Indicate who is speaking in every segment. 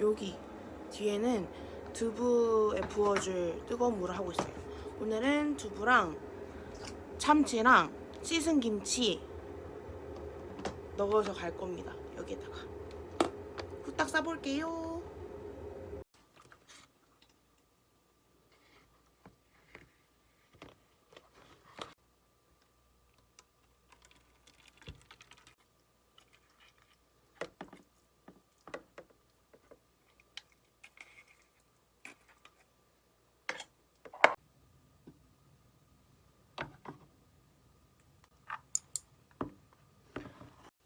Speaker 1: 여기 뒤에는 두부에 부어줄 뜨거운 물을 하고 있어요. 오늘은 두부랑 참치랑 씻은 김치 넣어서 갈 겁니다. 여기에다가 후딱 싸볼게요.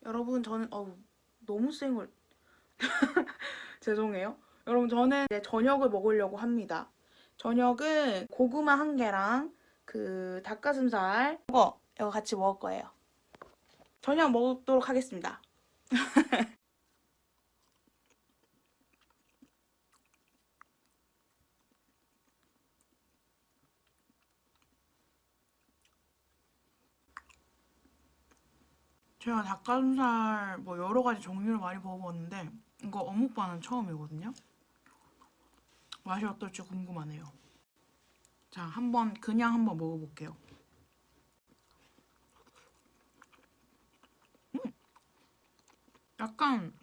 Speaker 1: 여러분 저는 어우 너무 쌩을 죄송해요. 여러분 저는 이제 저녁을 먹으려고 합니다. 저녁은 고구마 한 개랑 그 닭가슴살 이거 이거 같이 먹을 거예요. 저녁 먹도록 하겠습니다. 제가 닭가슴살 뭐 여러 가지 종류를 많이 먹어봤는데 이거 어묵반은 처음이거든요. 맛이 어떨지 궁금하네요. 자, 한번 그냥 한번 먹어볼게요. 음! 약간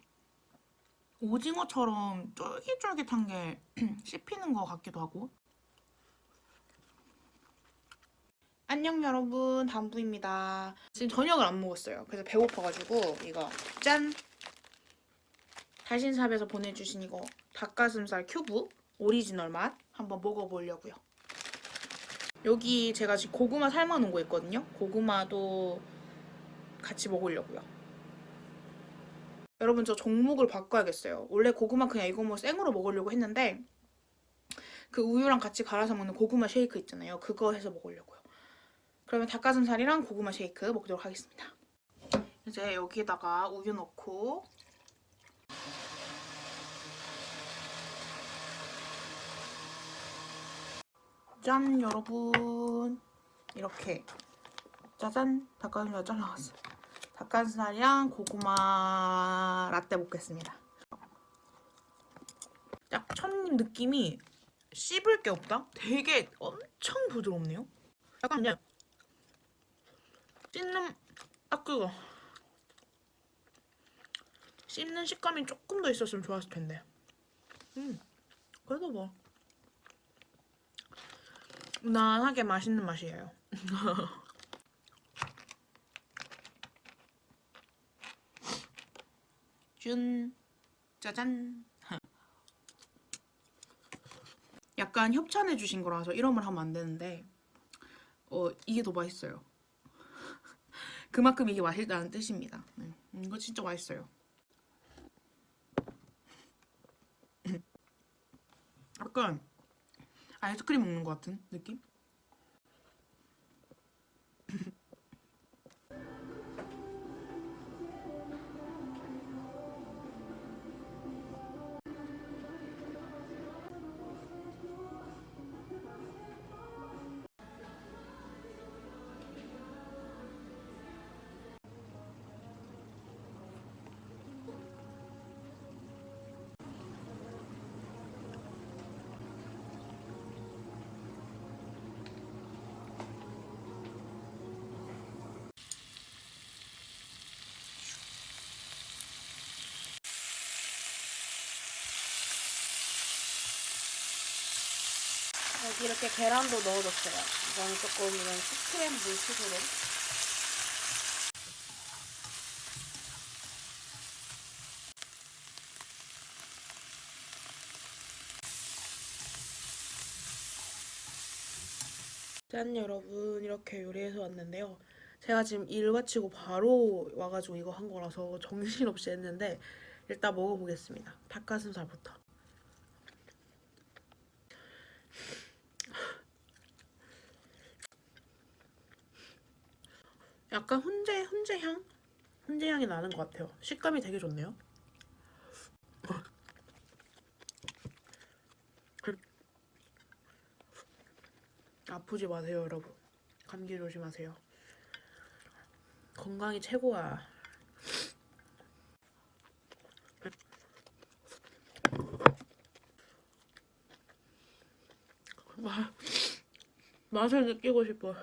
Speaker 1: 오징어처럼 쫄깃쫄깃한 게 씹히는 것 같기도 하고. 안녕 여러분, 담부입니다. 지금 저녁을 안 먹었어요. 그래서 배고파가지고 이거 짠! 달신샵에서 보내주신 이거 닭가슴살 큐브 오리지널 맛 한번 먹어보려고요. 여기 제가 지금 고구마 삶아놓은 거 있거든요. 고구마도 같이 먹으려고요. 여러분 저 종목을 바꿔야겠어요. 원래 고구마 그냥 이거 뭐 생으로 먹으려고 했는데 그 우유랑 같이 갈아서 먹는 고구마 쉐이크 있잖아요. 그거 해서 먹으려고요. 그러면 닭가슴살이랑 고구마 쉐이크 먹도록 하겠습니다. 이제 여기다가 우유 넣고 짠 여러분 이렇게 짜잔 닭가슴살 잘라왔어요. 닭가슴살이랑 고구마 라떼 먹겠습니다. 딱 첫입 느낌이 씹을 게 없다? 되게 엄청 부드럽네요. 약간 그냥 씹는 아 그거 씹는 식감이 조금 더 있었으면 좋았을 텐데. 음 그래도 뭐 무난하게 맛있는 맛이에요. 준 짜잔. 약간 협찬해 주신 거라서 말 하면 안 되는데 어 이게 더 맛있어요. 그만큼 이게 맛있다는 뜻입니다. 네, 음, 이거 진짜 맛있어요. 약간 아이스크림 먹는 것 같은 느낌? 여기 이렇게 계란도 넣어줬어요. 이거는 조금 이런 스크램블 식으로. 짠 여러분 이렇게 요리해서 왔는데요. 제가 지금 일 마치고 바로 와가지고 이거 한 거라서 정신없이 했는데 일단 먹어보겠습니다. 닭가슴살부터. 약간 훈제 훈제 향 훈제 향이 나는 것 같아요. 식감이 되게 좋네요. 그, 아프지 마세요, 여러분. 감기 조심하세요. 건강이 최고야. 맛을 느끼고 싶어.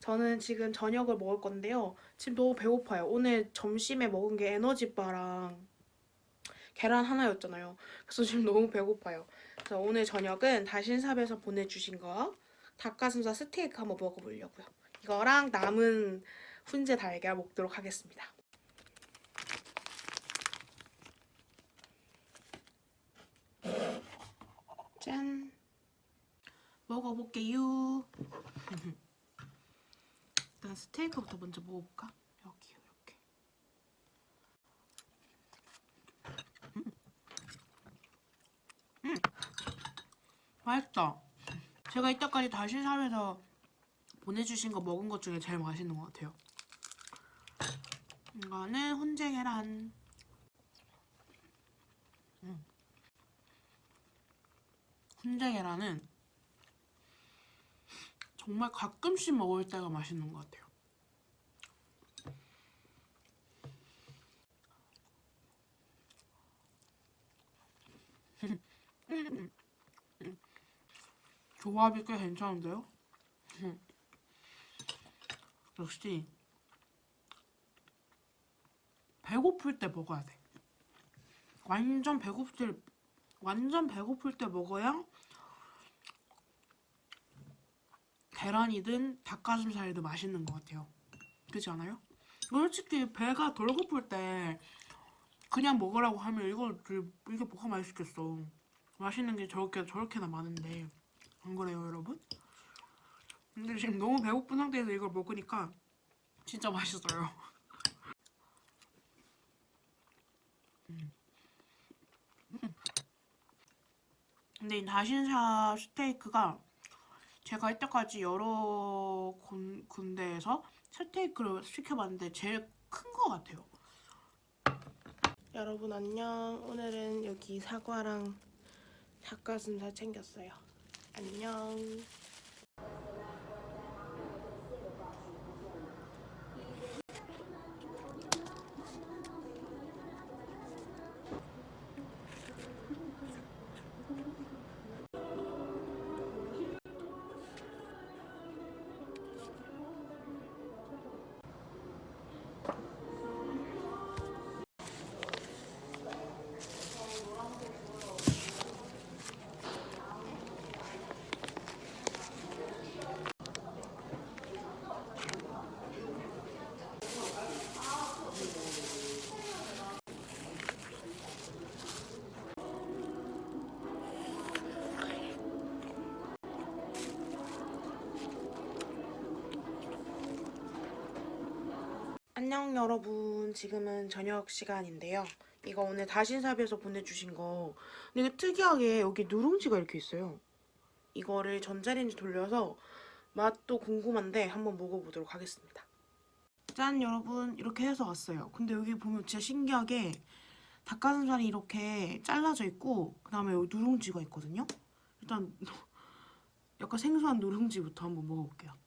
Speaker 1: 저는 지금 저녁을 먹을 건데요. 지금 너무 배고파요. 오늘 점심에 먹은 게 에너지바랑 계란 하나였잖아요. 그래서 지금 너무 배고파요. 그래서 오늘 저녁은 다신삽에서 보내주신 거 닭가슴살 스테이크 한번 먹어보려고요. 이거랑 남은 훈제 달걀 먹도록 하겠습니다. 짠. 먹어볼게요. 일단 스테이크부터 먼저 먹어볼까? 여기 이렇게. 음. 음. 맛있다. 제가 이때까지 다시샵에서 보내주신 거 먹은 것 중에 제일 맛있는 것 같아요. 이거는 훈제 계란. 음. 훈제 계란은 정말 가끔씩 먹을 때가 맛있는 것 같아요. 조합이 꽤 괜찮은데요? 역시 배고플 때 먹어야 돼. 완전 배고플 완전 배고플 때 먹어야 계란이든 닭가슴살이든 맛있는 것 같아요. 그렇지 않아요? 솔직히 배가 덜 고플 때 그냥 먹으라고 하면 이거 이게 뭐가 맛있겠어. 맛있는 게 저렇게 저렇게나 많은데 안 그래요, 여러분? 근데 지금 너무 배고픈 상태에서 이걸 먹으니까 진짜 맛있어요. 음. 음. 근데 이 다신사 스테이크가 제가 이때까지 여러 군, 군데에서 스테이크를 시켜봤는데 제일 큰 것 같아요. 여러분 안녕. 오늘은 여기 사과랑 닭가슴살 챙겼어요. 안녕. 안녕 여러분. 지금은 저녁 시간인데요. 이거 오늘 다신삽에서 보내주신 거. 근데 이게 특이하게 여기 누룽지가 이렇게 있어요. 이거를 전자레인지 돌려서 맛도 궁금한데 한번 먹어보도록 하겠습니다. 짠 여러분. 이렇게 해서 왔어요. 근데 여기 보면 진짜 신기하게 닭가슴살이 이렇게 잘라져 있고 그 다음에 여기 누룽지가 있거든요. 일단 약간 생소한 누룽지부터 한번 먹어볼게요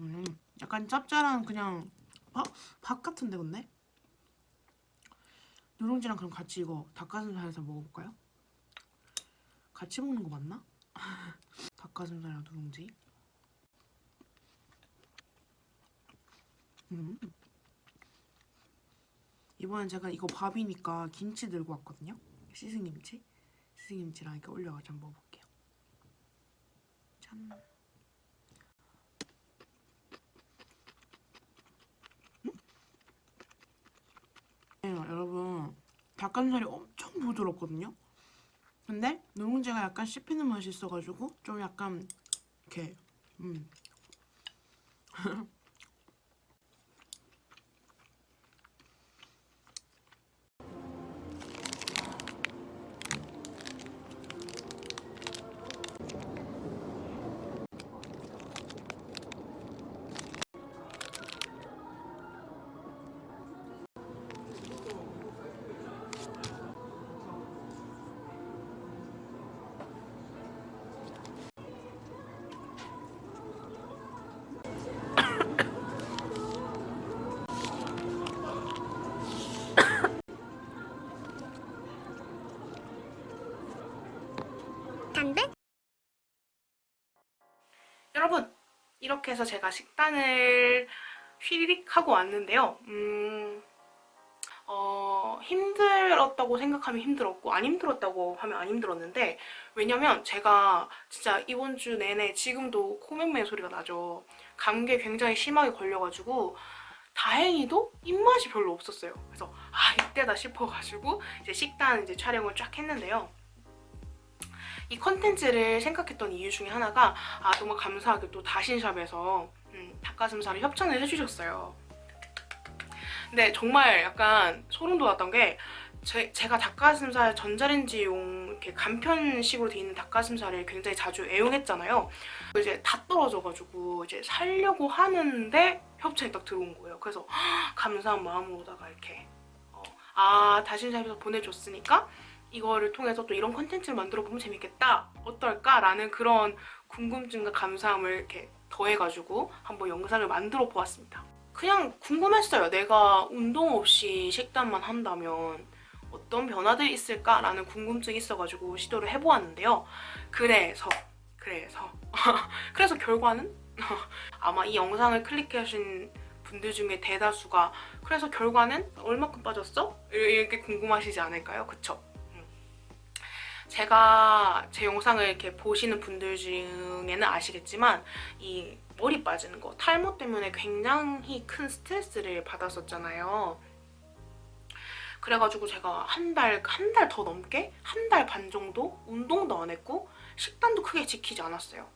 Speaker 1: 음, 약간 짭짤한 그냥 어? 밥 같은데 근데? 누룽지랑 그럼 같이 이거 닭가슴살에서 먹어볼까요? 같이 먹는 거 맞나? 닭가슴살이랑 누룽지
Speaker 2: 음. 이번엔 제가 이거 밥이니까 김치 들고 왔거든요 시승김치 시승김치랑 이렇게 올려가지고 한번 먹어볼게요 짠 네, 여러분 닭가슴살이 엄청 부드럽거든요. 근데 누룽지가 약간 씹히는 맛이 있어가지고 좀 약간 이렇게 음.
Speaker 1: 여러분 이렇게 해서 제가 식단을 휘리릭 하고 왔는데요. 음, 어, 힘들었다고 생각하면 힘들었고 안 힘들었다고 하면 안 힘들었는데 왜냐면 제가 진짜 이번 주 내내 지금도 코맹맹 소리가 나죠. 감기에 굉장히 심하게 걸려가지고 다행히도 입맛이 별로 없었어요. 그래서 아 이때다 싶어가지고 이제 식단 이제 촬영을 쫙 했는데요. 이 컨텐츠를 생각했던 이유 중에 하나가 아 정말 감사하게 또 다신샵에서 음, 닭가슴살을 협찬을 해주셨어요. 근데 정말 약간 소름 돋았던 게 제, 제가 닭가슴살 전자레인지용 이렇게 간편식으로 돼 있는 닭가슴살을 굉장히 자주 애용했잖아요. 이제 다 떨어져가지고 이제 살려고 하는데 협찬이 딱 들어온 거예요. 그래서 감사한 마음으로다가 이렇게 어, 아 다신샵에서 보내줬으니까 이거를 통해서 또 이런 컨텐츠를 만들어 보면 재밌겠다 어떨까라는 그런 궁금증과 감사함을 이렇게 더해가지고 한번 영상을 만들어 보았습니다. 그냥 궁금했어요. 내가 운동 없이 식단만 한다면 어떤 변화들이 있을까라는 궁금증이 있어가지고 시도를 해보았는데요. 그래서 그래서 그래서 결과는 아마 이 영상을 클릭하신 분들 중에 대다수가 그래서 결과는 얼마큼 빠졌어? 이렇게 궁금하시지 않을까요? 그쵸? 제가 제 영상을 이렇게 보시는 분들 중에는 아시겠지만 이 머리 빠지는 거 탈모 때문에 굉장히 큰 스트레스를 받았었잖아요. 그래가지고 제가 한 달, 한 달 더 넘게? 한 달 반 정도? 운동도 안 했고 식단도 크게 지키지 않았어요.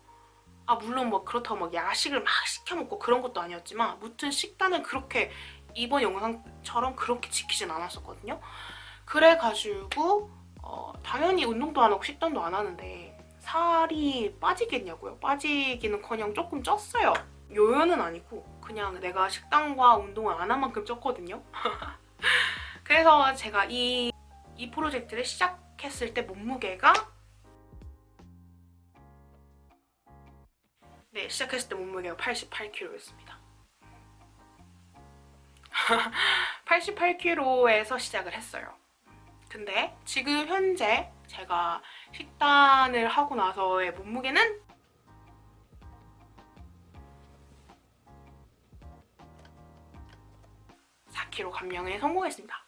Speaker 1: 아 물론 뭐 그렇다고 막 야식을 막 시켜 먹고 그런 것도 아니었지만 무튼 식단을 그렇게 이번 영상처럼 그렇게 지키진 않았었거든요. 그래가지고 어, 당연히 운동도 안 하고 식단도 안 하는데 살이 빠지겠냐고요? 빠지기는커녕 조금 쪘어요. 요요는 아니고 그냥 내가 식단과 운동을 안 한 만큼 쪘거든요. 그래서 제가 이, 이 프로젝트를 시작했을 때 몸무게가 네, 시작했을 때 몸무게가 88kg였습니다. 88kg에서 시작을 했어요. 근데 지금 현재 제가 식단을 하고 나서의 몸무게는? (4kg) 감량에 성공했습니다.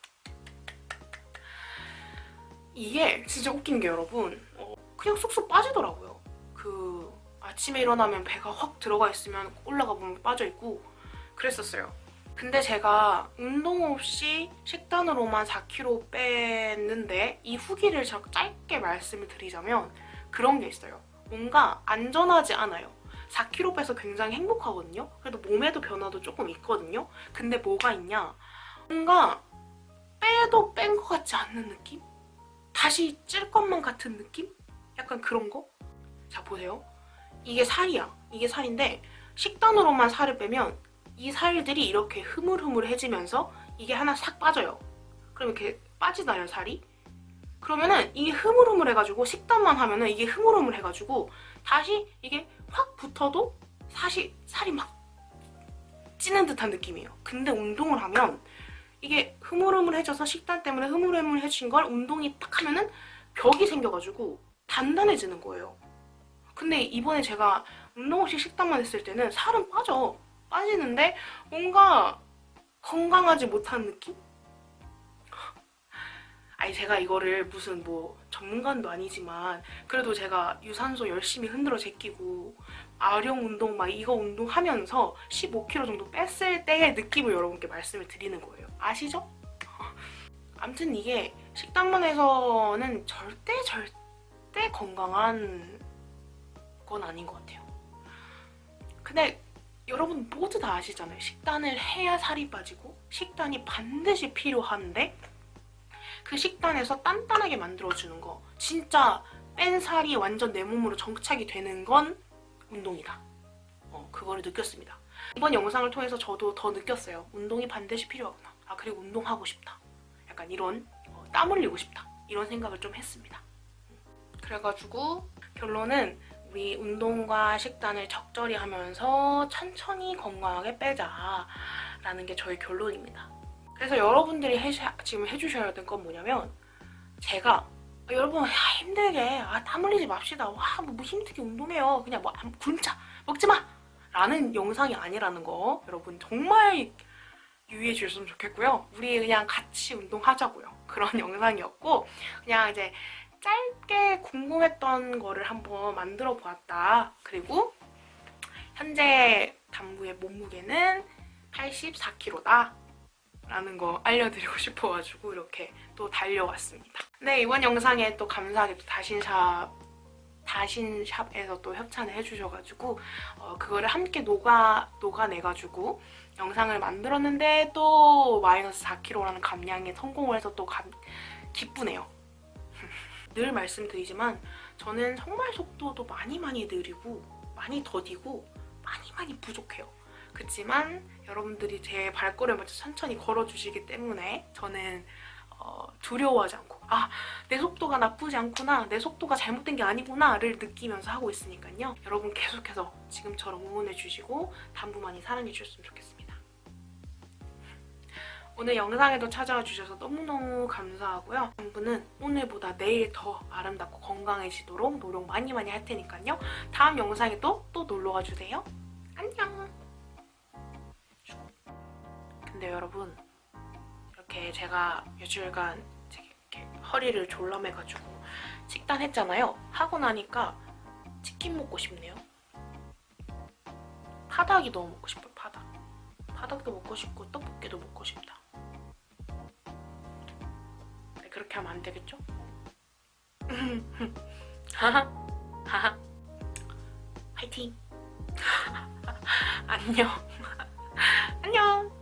Speaker 1: 이게 진짜 웃긴 게 여러분 어, 그냥 쏙쏙 빠지더라고요. 그 아침에 일어나면 배가 확 들어가 있으면 올라가 보면 빠져 있고 그랬었어요 근데 제가 운동 없이 식단으로만 4kg 뺐는데 이 후기를 짧게 말씀을 드리자면 그런 게 있어요. 뭔가 안전하지 않아요. 4kg 빼서 굉장히 행복하거든요. 그래도 몸에도 변화도 조금 있거든요. 근데 뭐가 있냐? 뭔가 빼도 뺀 것 같지 않는 느낌? 다시 찔 것만 같은 느낌? 약간 그런 거? 자 보세요. 이게 살이야. 이게 살인데 식단으로만 살을 빼면 이 살들이 이렇게 흐물흐물해지면서 이게 하나 싹 빠져요. 그럼 이렇게 빠지나요, 살이? 그러면은 이게 흐물흐물해가지고 식단만 하면은 이게 흐물흐물해가지고 다시 이게 확 붙어도 사실 살이 막 찌는 듯한 느낌이에요. 근데 운동을 하면 이게 흐물흐물해져서 식단 때문에 흐물흐물해진 걸 운동이 딱 하면은 벽이 생겨가지고 단단해지는 거예요. 근데 이번에 제가 운동 없이 식단만 했을 때는 살은 빠져. 빠지는데 뭔가 건강하지 못한 느낌? 아니 제가 이거를 무슨 뭐 전문가도 아니지만 그래도 제가 유산소 열심히 흔들어 제끼고 아령 운동 막 이거 운동하면서 15kg 정도 뺐을 때의 느낌을 여러분께 말씀을 드리는 거예요. 아시죠? 아무튼 이게 식단만 해서는 절대 절대 건강한 건 아닌 것 같아요. 근데 여러분 모두 다 아시잖아요. 식단을 해야 살이 빠지고 식단이 반드시 필요한데 그 식단에서 단단하게 만들어주는 거 진짜 뺀 살이 완전 내 몸으로 정착이 되는 건 운동이다. 어, 그거를 느꼈습니다. 이번 영상을 통해서 저도 더 느꼈어요. 운동이 반드시 필요하구나. 아 그리고 운동하고 싶다. 약간 이런 어, 땀 흘리고 싶다. 이런 생각을 좀 했습니다. 그래가지고 결론은 우리 운동과 식단을 적절히 하면서 천천히 건강하게 빼자라는 게 저의 결론입니다. 그래서 여러분들이 해, 지금 해주셔야 될 건 뭐냐면 제가 아, 여러분 야, 힘들게 아, 땀 흘리지 맙시다. 와뭐 뭐 힘들게 운동해요. 그냥 뭐 안- 굶자 먹지 마! 라는 영상이 아니라는 거 여러분 정말 유의해 주셨으면 좋겠고요. 우리 그냥 같이 운동하자고요. 그런 영상이었고 그냥 이제 짧게 궁금했던 거를 한번 만들어 보았다 그리고 현재 담부의 몸무게는 84kg다 라는 거 알려드리고 싶어가지고 이렇게 또 달려왔습니다. 네 이번 영상에 또 감사하게 또 다신샵 다신샵에서 또 협찬을 해주셔가지고 어, 그거를 함께 녹아 녹아내가지고 영상을 만들었는데 또 마이너스 4kg라는 감량에 성공을 해서 또 감, 기쁘네요. 늘 말씀드리지만 저는 정말 속도도 많이 많이 느리고 많이 더디고 많이 많이 부족해요. 그렇지만 여러분들이 제 발걸음을 천천히 걸어주시기 때문에 저는 어, 두려워하지 않고 아 내 속도가 나쁘지 않구나 내 속도가 잘못된 게 아니구나를 느끼면서 하고 있으니까요 여러분 계속해서 지금처럼 응원해 주시고 단부 많이 사랑해 주셨으면 좋겠습니다 오늘 영상에도 찾아와 주셔서 너무너무 감사하고요 단부는 오늘보다 내일 더 아름답고 건강해지도록 노력 많이 많이 할 테니까요 다음 영상에 또 또 놀러와 주세요 안녕 근데 여러분 이렇게 제가 며칠간 이렇게 허리를 졸라매가지고 식단했잖아요. 하고 나니까 치킨 먹고 싶네요. 파닭이 너무 먹고 싶어요. 파닭. 파닭도 먹고 싶고 떡볶이도 먹고 싶다. 그렇게 하면 안 되겠죠? 하하. 화이팅. 안녕. 안녕